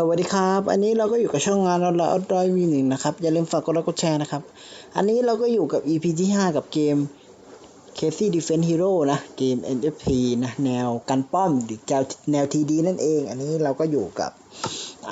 สวัสดีครับ อันนี้เราก็อยู่กับช่องงานเราเราดอยวีหนึ่งนะครับ อย่าลืมฝากกดไลค์กดแชร์นะครับ อันนี้เราก็อยู่กับ EP ที่ 5 กับเกม Casey Defense Hero นะ เกม NFP นะ แนวกันป้อมหรือแนวแนว TD นั่นเอง อันนี้เราก็อยู่กับ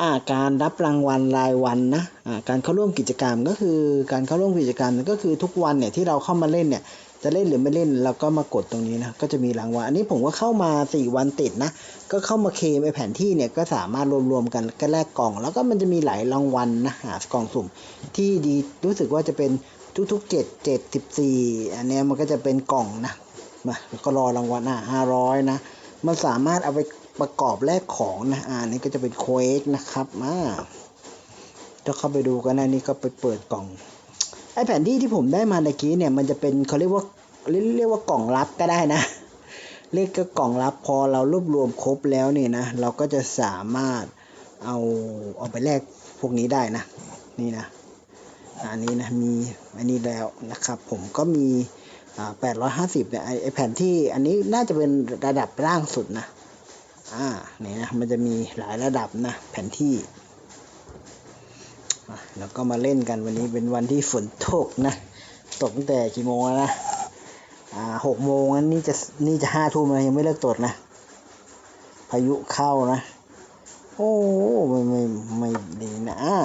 อาการรับรางวัลรายวันนะาการเข้าร่วมกิจกรรมก็คือการเข้าร่วมกิจกรรมก็คือทุกวันเนี่ยที่เราเข้ามาเล่นเนี่ย จะเล่นหรือไม่เล่นเราก็มากดตรงนี้นะก็จะมีรางวัลอันนี้ผมก็เข้ามา 4 วันติดนะ ก็เข้ามาเคมไอแผนที่เนี่ยก็สามารถรวมๆกันก็แลกกล่อง แล้วก็มันจะมีหลายรางวัลนะหากล่องสุ่ม ที่ดีรู้สึกว่าจะเป็นทุกๆเจ็ดเจ็ดสิบสี่อันนี้มันก็จะเป็นกล่องนะมาแล้วก็รอรางวัลอะห้าร้อยนะ มันสามารถเอาไปประกอบแลกของนะอ่านี่ก็จะเป็นโควสนะครับมาถ้าเข้าไปดูกันนะนี่ก็ไปเปิดกล่อง ไอแผนที่ที่ผมได้มาตะกี้เนี่ยมันจะเป็นเขาเรียกว่าเรียกว่ากล่องลับก็ได้นะ เรียกก็กล่องลับพอเรารวบรวมครบแล้วเนี่ยนะ เราก็จะสามารถเอาเอาไปแลกพวกนี้ได้นะ นี่นะอันนี้นะมีอันนี้แล้วนะครับผมก็มีอ่า850เนี่ยไอไอแผ่นที่อันนี้น่าจะเป็นระดับล่างสุดนะอ่านี่นะมันจะมีหลายระดับนะแผนที่ แล้วก็มาเล่นกันวันนี้เป็นวันที่ฝนตกนะ ตกตั้งแต่กี่โมงแล้วนะ อ่าหกโมงนั้นนี่จะนี่จะห้าทุ่มแล้วยังไม่เลิกตดนะ พายุเข้านะ โอ้ไม่ไม่ไม่ดีนะอ่า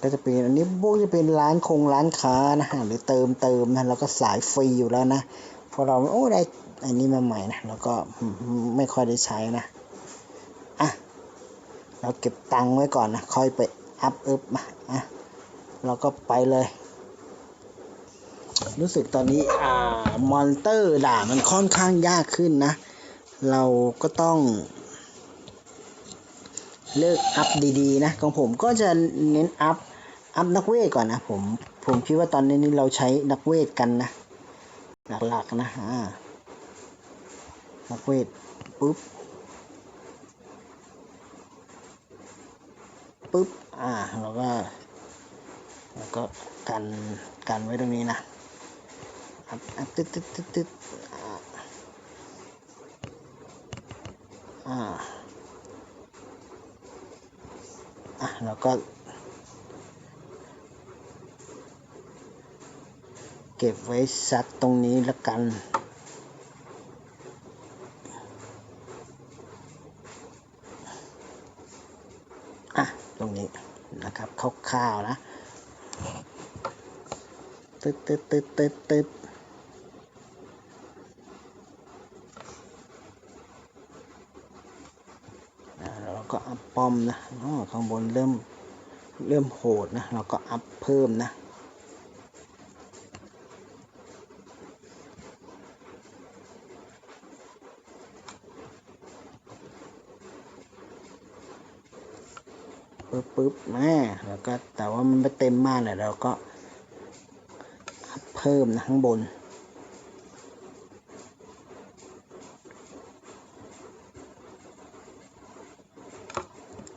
ก็จะเป็นอันนี้พวกจะเป็นร้านคงร้านค้านะฮะหรือเติมเติมนะแล้วก็สายฟรีอยู่แล้วนะพอเราโอ้ได้อันนี้มาใหม่นะแล้วก็ไม่ค่อยได้ใช้นะอะเราเก็บตังค์ไว้ก่อนนะค่อยไป อัพเอิบมาอะเราก็ไปเลย รู้สึกตอนนี้อ่ามอนเตอร์ด่ามันค่อนข้างยากขึ้นนะ เราก็ต้อง เลิกอัพดีๆ นะของผมก็จะเน้นอัพอัพนักเวทก่อนนะผมผมคิดว่าตอนนี้นี่เราใช้นักเวทกันนะ หลักๆนะอ่านักเวทปุ๊บปุ๊บ อ่าเราก็แล้วก็กันกันไว้ตรงนี้นะอัพอัพตึ๊ดตึ๊ดตึ๊ดตึ๊ดอ่าอ่าอะแล้วก็ เก็บไว้ซักตรงนี้ละกัน อะ ตรงนี้ ข้าวนะตึ๊ดตึ๊ดตึ๊ดตึ๊ดตึ๊ดเราก็อัพป้อมนะข้างบนเริ่มเริ่มโหดนะ เราก็อัพเพิ่มนะ ปึ๊บปึ๊บแม่แล้วก็แต่ว่ามันไม่เต็มมากเลยเราก็อัพเพิ่มนะข้างบน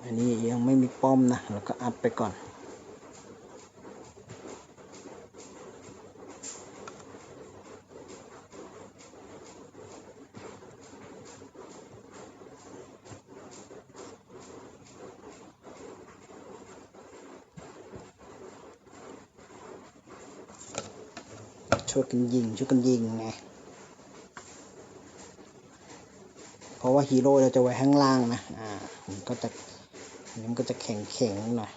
อันนี้ยังไม่มีป้อมนะเราก็อัพไปก่อน ช่วยกันยิงช่วยกันยิงไงเพราะว่าฮีโร่เราจะไว้ข้างล่างนะอ่ามันก็จะมันก็จะแข็งแข็งๆหน่อย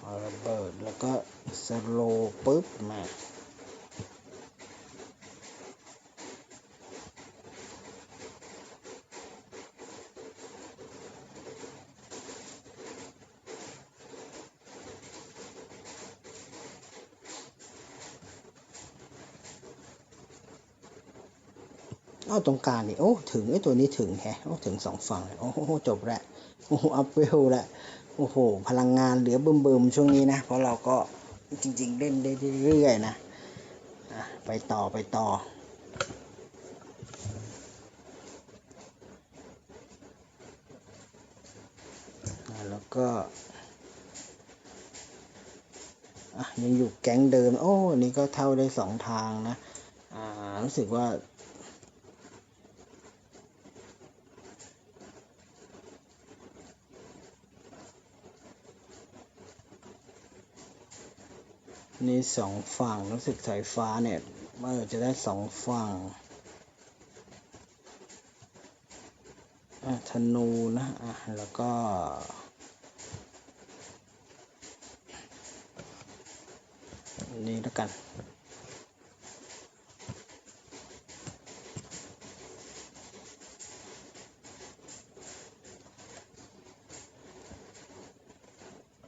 เอาระเบิดแล้วก็สโลปุ๊บมาาตรงกลางนี่โอ้ถึงไอ้ตัวนี้ถึงแฮะโอ้ถึงสองฝั่งเลยโอ้โหจบแล้วโอ้โหอัพเวลแล้วโอ้โห พลังงานเหลือเบิ่มๆช่วงนี้นะ เพราะเราก็จริง ๆ เล่นได้เรื่อยๆนะไปต่อไปต่อ แล้วก็ยังอยู่แก๊งเดิม โอ้อันนี้ก็เท่าได้สองทางนะอ่ารู้สึกว่า นี่สองฝั่งรู้สึกสายฟ้าเนี่ยมื่อจะได้สองฝั่งอะธนูนะอะแล้วก็นี่แล้วกัน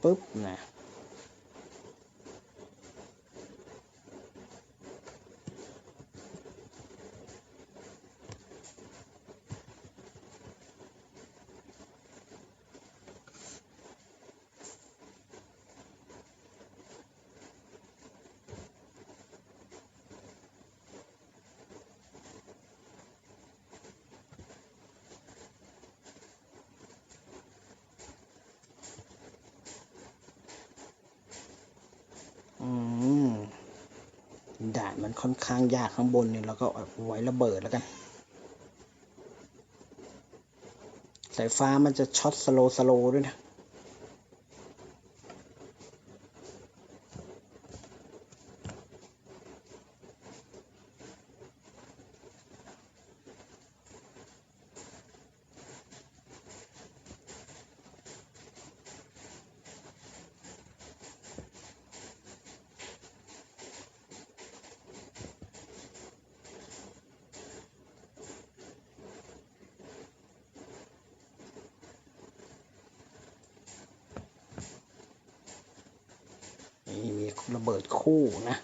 ปุ๊บนะ อืมด่าน มันค่อนข้างยากข้างบนเนี่ยเราก็ไว้ระเบิดแล้วกันสายฟ้ามันจะช็อตสโลสโลด้วยนะ นี่มี ระเบิดคู่นะ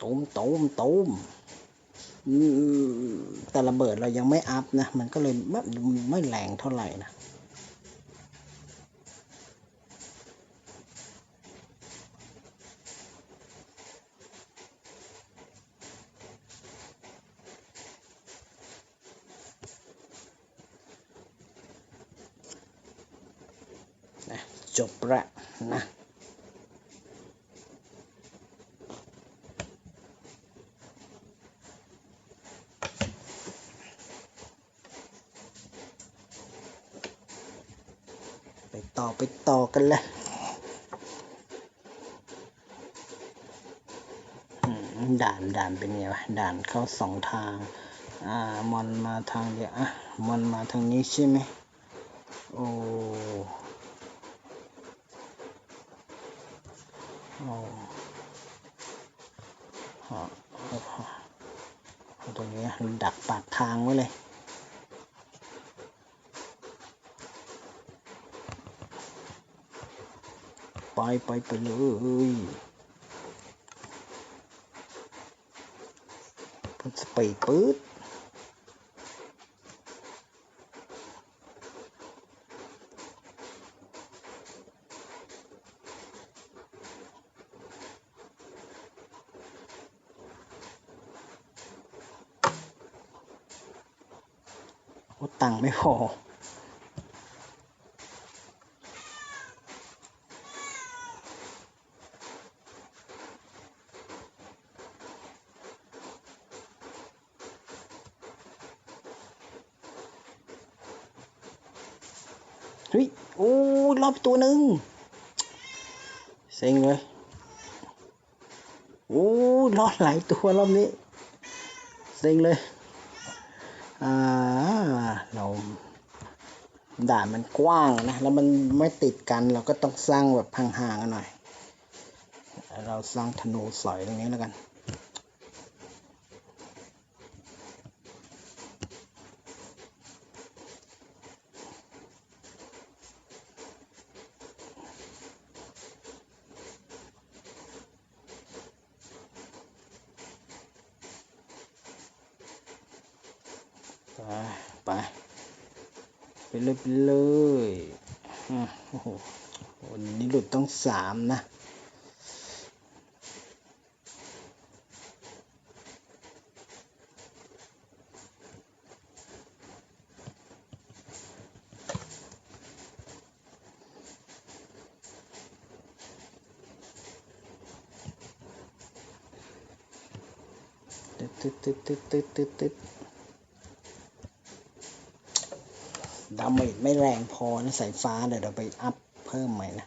ตูมตูมตูมอืมแต่ระเบิดเรายังไม่อัพนะ มันก็เลยไม่ไม่แรงเท่าไหร่นะจบละนะ ไป ต่อไปต่อกันเลยด่านด่านเป็นไงวะด่านเข้าสองทาง อ่ามอนมาทางเดียวอะมอนมาทางนี้ใช่ไหมโอ้โอ้ฮะเอตรงนี้ดักปากทางไว้เลย ไปไปไปเลยปุ๊บสปีดปื๊ดโอ้ตังค์ไม่พอ เฮ้ย โอบตัวหนึ่งเซ็งเลยโอ้รอดหลายตัวรอบนี้ เซ็งเลย อ่า เรา ด่านมันกว้างนะ แล้วมันไม่ติดกันเราก็ต้องสร้างแบบห่างๆกันหน่อย เราสร้างธนูสอยตรงนี้แล้วกัน ไป ไปไปเลยไปเลยอะโอ้โหวันนี้หลุดต้องสามนะตึ๊ดตึ๊ดตึ๊ดตึ๊ดตึ๊ดตึ๊ด ดาเมจไม่แรงพอนะสายฟ้าเดี๋ยวเราไปอัพเพิ่มใหม่นะ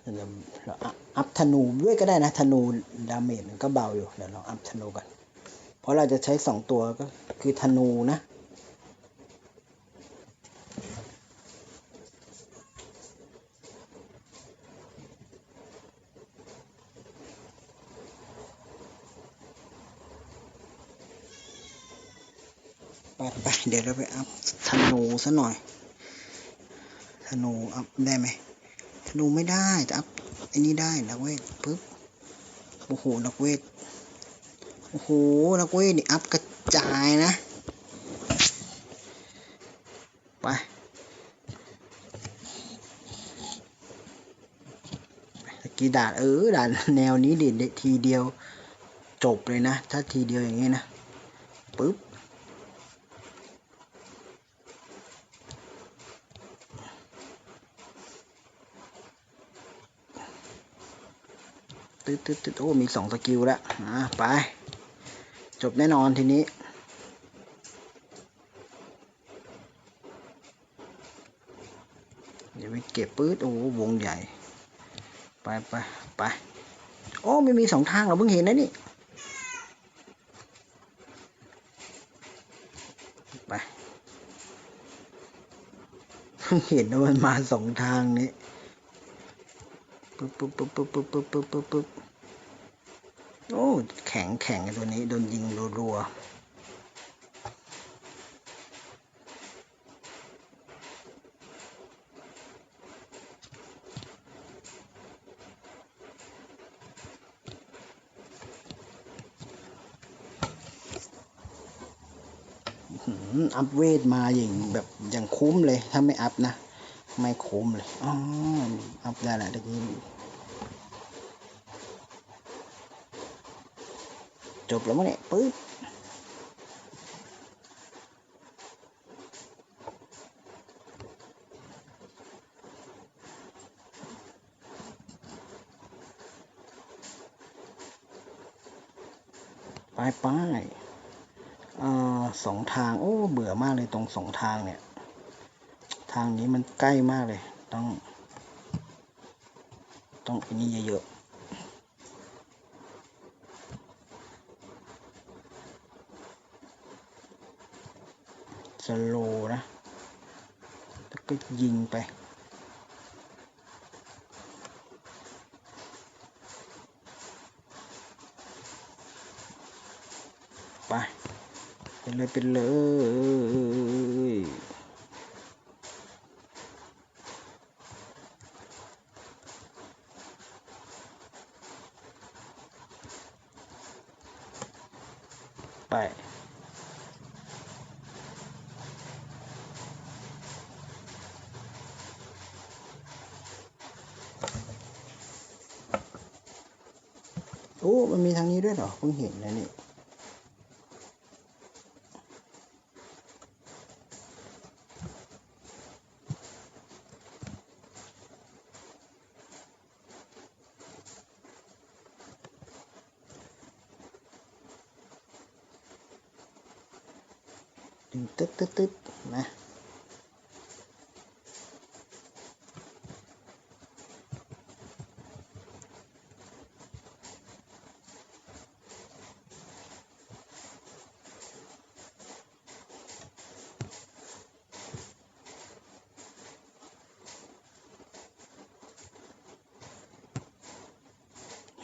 เดี๋ยวเราอัพธนูด้วยก็ได้นะธนูดาเมจมันก็เบาอยู่เดี๋ยวเราอัพธนูกัน เพราะเราจะใช้สองตัวก็คือธนูนะ ไปไปเดี๋ยวเราไปอัพธนูซะหน่อยธนูอัพได้ไหมธนูไม่ได้แต่อัพไอ้นี่ได้นักเวทปึ๊บโอ้โหนักเวทโอ้โหนักเวทนี่อัพกระจายนะ ไปกี้ด่านเออด่านแนวนี้ดิทีเดียวจบเลยนะ ถ้าทีเดียวอย่างนี้นะปึ๊บ ตึ๊ดตึ๊ดตึ๊ดโอ้ มีสองสกิลแล้วอะไป จบแน่นอนทีนี้ เดี๋ยวไปเก็บปื๊ดโอ้วงใหญ่ ไปไปไป โอ้ไม่มีสองทางเราเพิ่งเห็นนะนี่ ไปเพิ่งเห็นว่ามันมาสองทางนี้ ปุ๊บปุ๊บปุ๊บปุ๊บปุ๊บปุ๊บปุ๊บปุ๊บปุ๊บโอ้แข็งแข็งตัวนี้โดนยิงรัวอัพเวทมาอย่างแบบอย่างคุ้มเลย ถ้าไม่อัพนะ ไม่คุ้มเลยอ๋ออัพได้แหละตะกี้จบแล้วมั้งเนี่ยปึ๊บไปไปอ่าสองทาง โอ้ เบื่อมากเลยตรงสองทางเนี่ย ทางนี้มันใกล้มากเลย ต้อง ต้องอันนี้เยอะๆสโลนะ แล้วก็ยิงไปไปไปเลยไปเลย ไป โอ้ มันมีทางนี้ด้วยเหรอเพิ่งเห็นนะนี่ตึ๊ดตึ๊ดตึ๊ด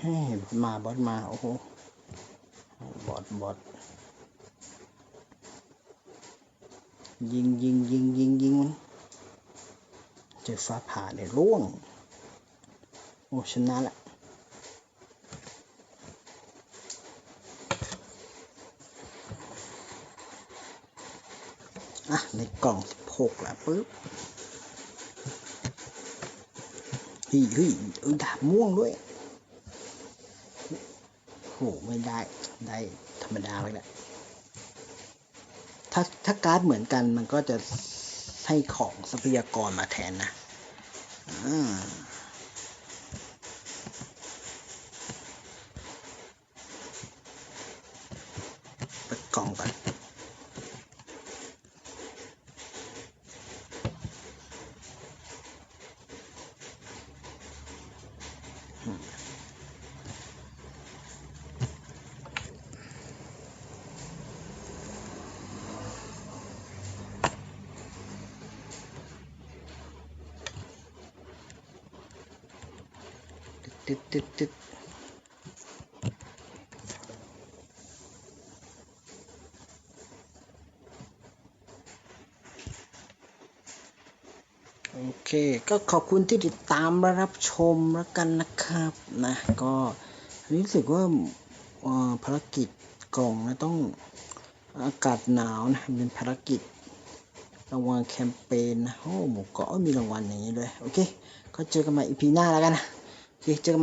ฮ้มาบอสมา โอ้โห บอสบอสยิงยิงยิงยิงยิงมันเจอฟ้าผ่าเนี่ยร่วง โอ้ชนะละอะ ในกล่องสิบหกละปึ๊บฮ้ยเฮ้ยเออดาบม่วงด้วย หไม่ได้ได้ธรรมดาไปแหละถ้าถ้าการ์ดเหมือนกันมันก็จะให้ของทรัพยากรมาแทนนะอ่าเปิดกล่องก่อน ตึ๊ดตึ๊ดตึ๊ดโอเค ก็ขอบคุณที่ติดตามและรับชมแล้วกันนะครับนะก็รู้สึกว่าภารกิจกล่องนะต้องอากาศหนาวนะเป็นภารกิจรางวัลแคมเปญนะโอ้หมูเกาะมีรางวัลอย่างนี้ด้วย โอเค ก็เจอกันใหม่อีพีหน้าแล้วกันนะ โอเคเจอ